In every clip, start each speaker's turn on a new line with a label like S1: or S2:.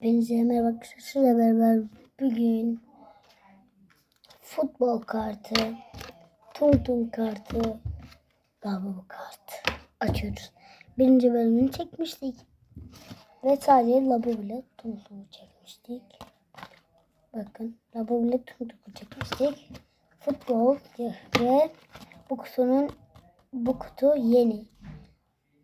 S1: Hepinize merhaba arkadaşlar. Sizle beraber bugün futbol kartı, tum tum kartı, lavabo kartı açıyoruz. Birinci bölümünü çekmiştik. Ve sadece lavabo ile tum tumu çekmiştik. Bakın lavabo ile tum tumu çekmiştik. Futbol ve bu kutunun bu kutu yeni.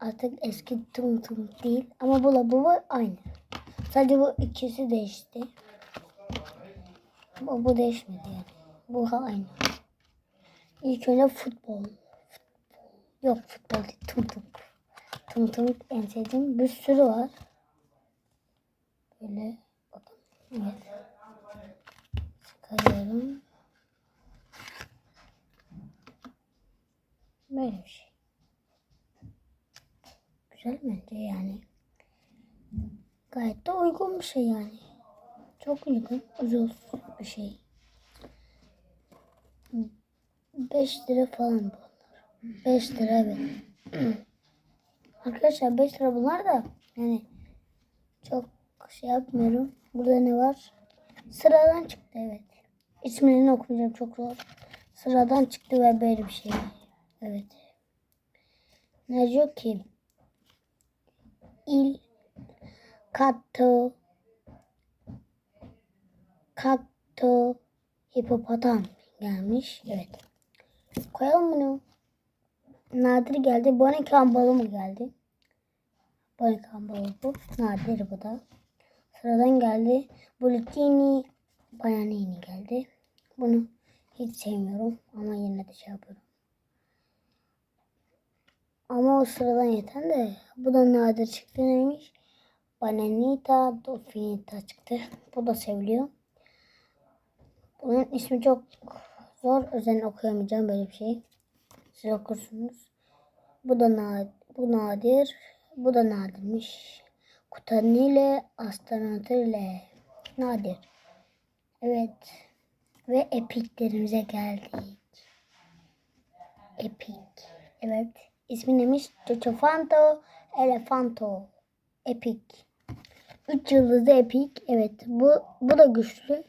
S1: Artık eski tum tum değil ama bu lavabo aynı. Sadece bu ikisi değişti. Bu, bu değişmedi yani. Bu aynı. İlk önce futbol. futbol. Yok futbol değil. Tum tum. Tum tum en sevdiğim bir sürü var. Böyle bakın. Evet. Çıkarıyorum. Böyle bir şey. Güzel bence yani. Gayet de uygun bir şey yani. Çok uygun, ucuz bir şey. 5 lira falan bunlar. 5 lira evet. Arkadaşlar 5 lira bunlar da yani çok şey yapmıyorum. Burada ne var? Sıradan çıktı evet. İsmini okumayacağım çok zor. Sıradan çıktı ve böyle bir şey. Evet. Ne diyor ki? Il Katto Katto Hipopotam gelmiş. Evet. Koyalım bunu. Nadir geldi. Bonekan balı mı geldi? Bonekan balı bu. Nadir bu da. Sıradan geldi. Bulutini Bananini geldi. Bunu hiç sevmiyorum ama yine de şey yapıyorum. Ama o sıradan yeten de bu da nadir çıktı neymiş? Bananita Dofinita çıktı. Bu da seviliyor. Bunun ismi çok zor. Özen okuyamayacağım böyle bir şey. Siz okursunuz. Bu da nadir. Bu nadir. Bu da nadirmiş. Kutanile Astronotile nadir. Evet. Ve epiklerimize geldik. Epik. Evet. İsmi neymiş? Chochofanto Elefanto. Epic. 3 yıldızlı epik. Evet bu bu da güçlü.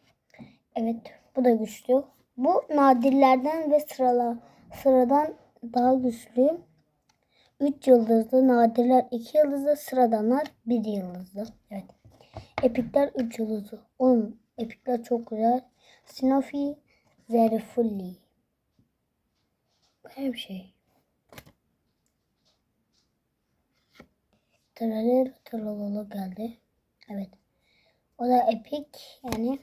S1: Evet bu da güçlü. Bu nadirlerden ve sırala, sıradan daha güçlü. 3 yıldızlı nadirler 2 yıldızlı sıradanlar 1 yıldızlı. Evet. Epikler 3 yıldızlı. Oğlum epikler çok güzel. Sinofi Zerifulli. Böyle bir şey. Tırarır tıralalı geldi. Evet. O da epik yani.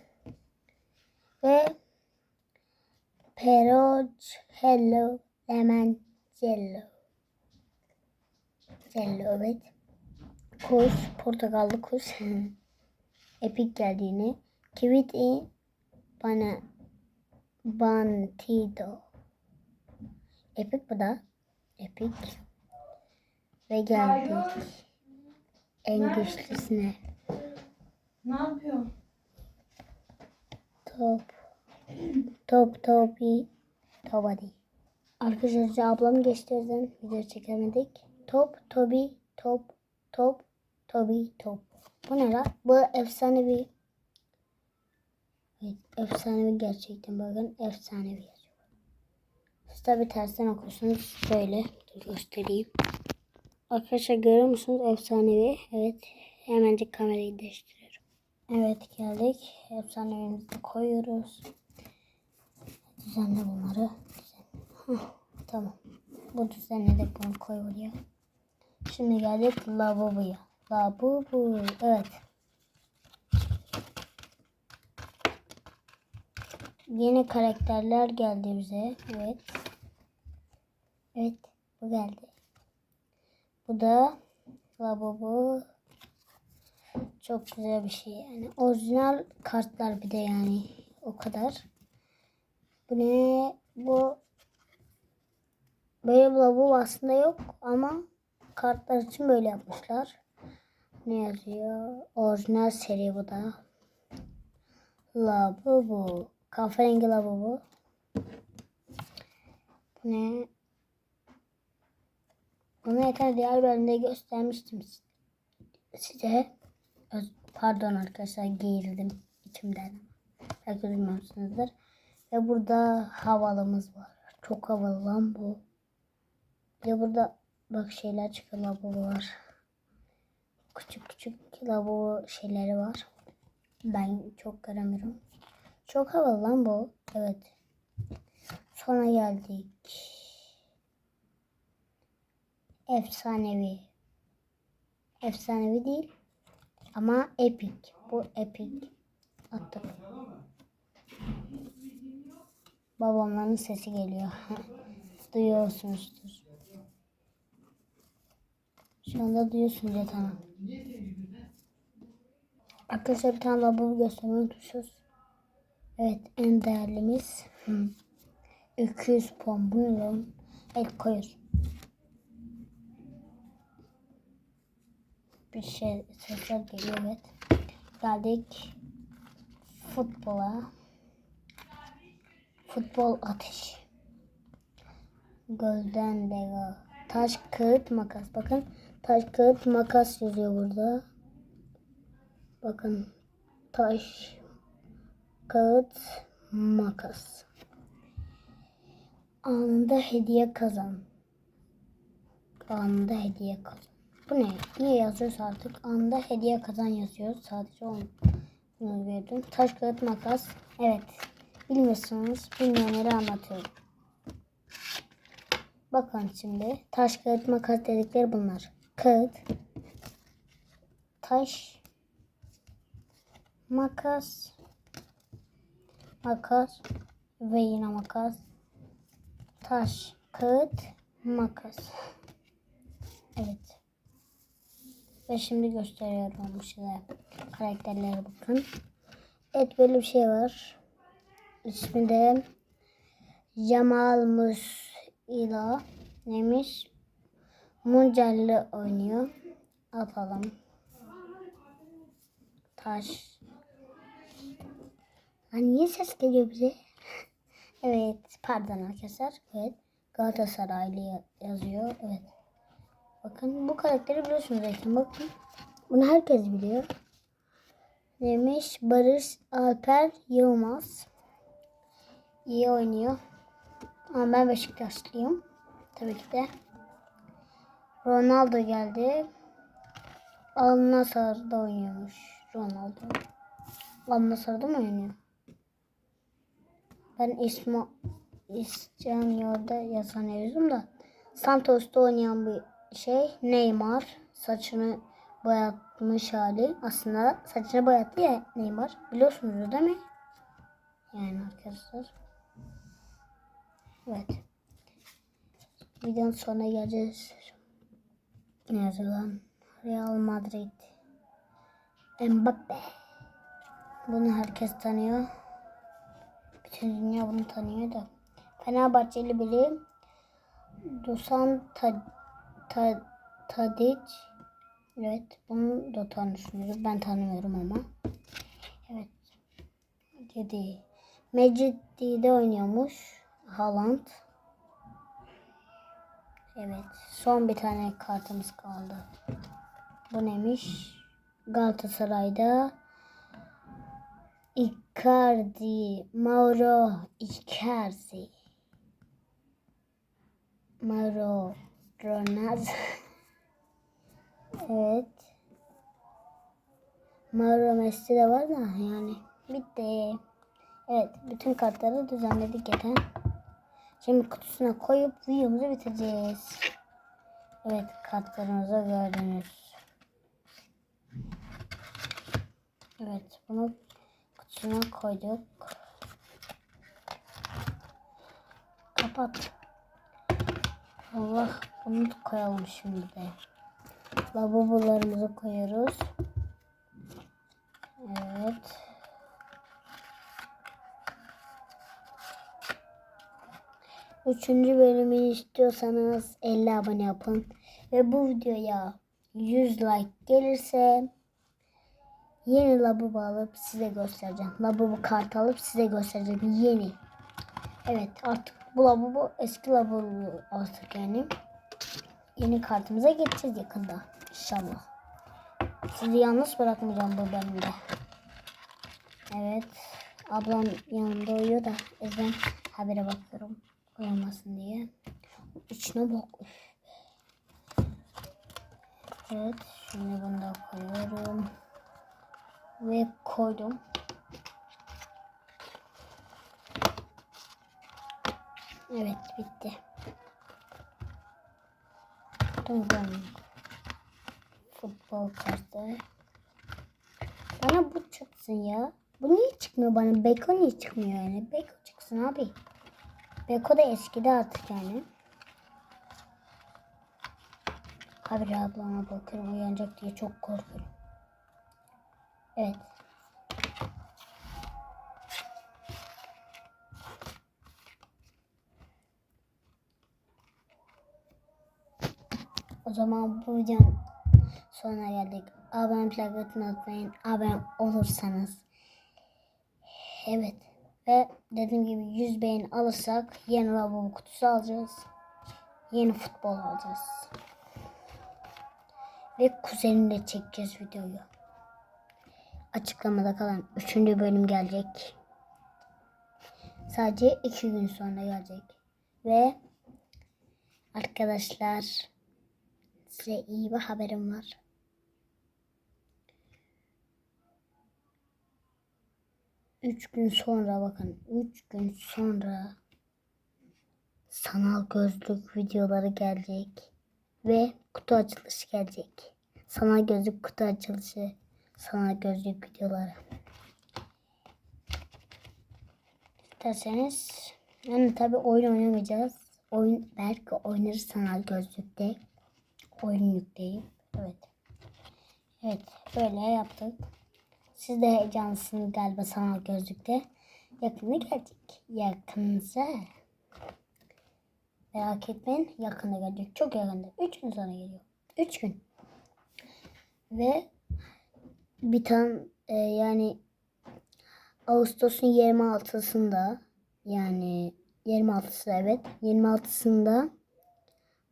S1: Ve Peroj Hello Lemon Jello. Jello evet. Kuş. Portakallı kuş. epik geldi yine. Kiviti bana Bantido. Epik bu da. Epik. Ve geldik en güçlüsüne.
S2: Ne yapıyor?
S1: Top. Top topi. Tobadi. Arkadaşlar size ablamı geçtirdim. Video çekemedik. Top, tobi, top, top, tobi, top. Bu ne lan? Bu efsanevi. Evet, efsanevi gerçekten bakın efsanevi. Siz tabi tersten okursunuz. Böyle. Dur göstereyim. Arkadaşlar görüyor musunuz? Efsanevi. Evet. Hemencik kamerayı değiştiriyorum. Evet geldik. Efsanevimizi de koyuyoruz. Düzenle bunları. Düzenle. Tamam. Bu düzenledik bunu koy oraya. Şimdi geldik lavaboya. Lavabo. Evet. Yeni karakterler geldi bize. Evet. Evet. Bu geldi. Bu da lavabo. Çok güzel bir şey yani. Orijinal kartlar bir de yani. O kadar. Bu ne? Bu böyle bir aslında yok ama kartlar için böyle yapmışlar. Ne yazıyor? Orijinal seri bu da. Lavabo. Kahverengi lavabo. Bu ne? Bunu yeter diğer bölümde göstermiştim size. Öz- Pardon arkadaşlar geğirdim içimden. Belki duymamışsınızdır. Ve burada havalımız var. Çok havalı lan bu. De burada bak şeyler çıkıyor lavabo var. Küçük küçük lavabo şeyleri var. Ben çok göremiyorum. Çok havalı lan bu. Evet. Sonra geldik. Efsanevi. Efsanevi değil. Ama epik. Bu epik. Attık. Babamların sesi geliyor. Duyuyorsunuzdur. Şu anda duyuyorsunuz zaten. Arkadaşlar bir tane lavabo göstermeyi unutmuşuz. Evet en değerlimiz. Hı. 200 puan. Bu ne lan? Bir şey sesler geliyor evet. Geldik futbola. Futbol ateş. Golden Lego. Taş, kağıt, makas. Bakın taş, kağıt, makas yazıyor burada. Bakın taş, kağıt, makas. Anında hediye kazan. Anında hediye kazan. Bu ne? Niye yazıyorsa artık anında hediye kazan yazıyor. Sadece onu bunu gördüm. Taş, kağıt, makas. Evet. Bilmiyorsunuz. Bilmeyenleri anlatıyorum. Bakın şimdi. Taş, kağıt, makas dedikleri bunlar. Kağıt. Taş. Makas. Makas. Ve yine makas. Taş, kağıt, makas. Evet. Ve şimdi gösteriyorum size karakterlere bakın. Evet böyle bir şey var. İsmi de Jamal Musila neymiş? Muncelli oynuyor. Atalım. Taş. Ha, niye ses geliyor bize? evet pardon arkadaşlar. Evet Galatasaraylı ya- yazıyor. Evet. Bakın bu karakteri biliyorsunuz zaten. Bakın. Bunu herkes biliyor. Demiş Barış Alper Yılmaz. İyi oynuyor. Ama ben Beşiktaşlıyım. Tabii ki de. Ronaldo geldi. Al Nassr'da oynuyormuş Ronaldo. Al Nassr'da mı oynuyor? Ben İsmo İspanyol'da yazanıyorum da Santos'ta oynayan bir şey Neymar saçını boyatmış hali aslında saçını boyattı ya Neymar biliyorsunuz değil mi? Yani arkadaşlar. Evet. Videonun sonuna geleceğiz. Ne yazıyor lan? Real Madrid. Mbappe. Bunu herkes tanıyor. Bütün dünya bunu tanıyor da. Fenerbahçeli biri Dusan Ta, Ta, Tadic. Evet bunu da tanıyorsunuz. Ben tanımıyorum ama. Evet. Dedi. Meciddi'de oynuyormuş. Haaland. Evet. Son bir tane kartımız kaldı. Bu neymiş? Galatasaray'da Icardi, Mauro Icardi. Mauro Ronaldo. evet. Mauro Messi de var da yani bitti. Evet bütün kartları düzenledik zaten. Şimdi kutusuna koyup videomuzu bitireceğiz. Evet kartlarımızı gördünüz. Evet bunu kutusuna koyduk. Kapat. Allah bunu koyalım şimdi de. Lavabolarımızı koyuyoruz. Evet. Üçüncü bölümünü istiyorsanız 50 abone yapın. Ve bu videoya 100 like gelirse yeni lavabo alıp size göstereceğim. Lavabo kart alıp size göstereceğim. Yeni. Evet artık bu lavabo eski lavabo artık yani. Yeni kartımıza geçeceğiz yakında. İnşallah. Sizi yalnız bırakmayacağım bu bölümde. Evet. Ablam yanımda uyuyor da o yüzden habere bakıyorum. Uyanmasın diye. İçine bak. Evet. Şimdi bunu da koyuyorum. Ve koydum. Evet bitti. Tamam. Futbol kartı. Bana bu çıksın ya. Bu niye çıkmıyor bana? Beko niye çıkmıyor yani? Beko çıksın abi. Beko da eskidi artık yani. Habire ablama bakıyorum uyanacak diye çok korkuyorum. Evet. Zaman bu videonun sonuna geldik. Abone plakatını unutmayın. Abone olursanız. Evet. Ve dediğim gibi 100 beğeni alırsak yeni lavabo kutusu alacağız. Yeni futbol alacağız. Ve kuzenimle çekeceğiz videoyu. Açıklamada kalan 3. bölüm gelecek. Sadece 2 gün sonra gelecek. Ve arkadaşlar size iyi bir haberim var. Üç gün sonra bakın. Üç gün sonra sanal gözlük videoları gelecek. Ve kutu açılışı gelecek. Sanal gözlük kutu açılışı. Sanal gözlük videoları. İsterseniz yani tabi oyun oynamayacağız. Oyun belki oynarız sanal gözlükte. Oyun yükleyip. Evet. Evet böyle yaptık. Siz de heyecanlısınız galiba sanal gözlükte. Yakında gelecek. Yakınıza. Merak etmeyin. Yakında gelecek. Çok yakında. Üç gün sonra geliyor. Üç gün. Ve bir tane e, yani Ağustos'un 26'sında yani 26'sı evet 26'sında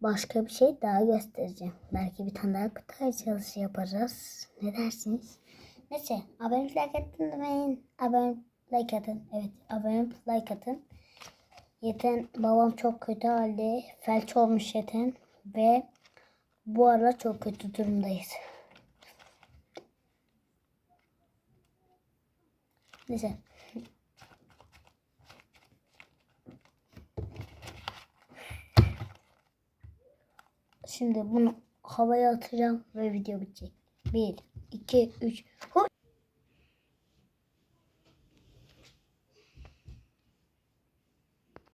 S1: başka bir şey daha göstereceğim. Belki bir tane daha kutu açılışı yaparız. Ne dersiniz? Neyse abone like atın demeyin. Abone like atın. Evet abone like atın. Yeten babam çok kötü halde felç olmuş yeten ve bu ara çok kötü durumdayız. Neyse. Şimdi bunu havaya atacağım ve video bitecek. 1, 2, 3. Huy!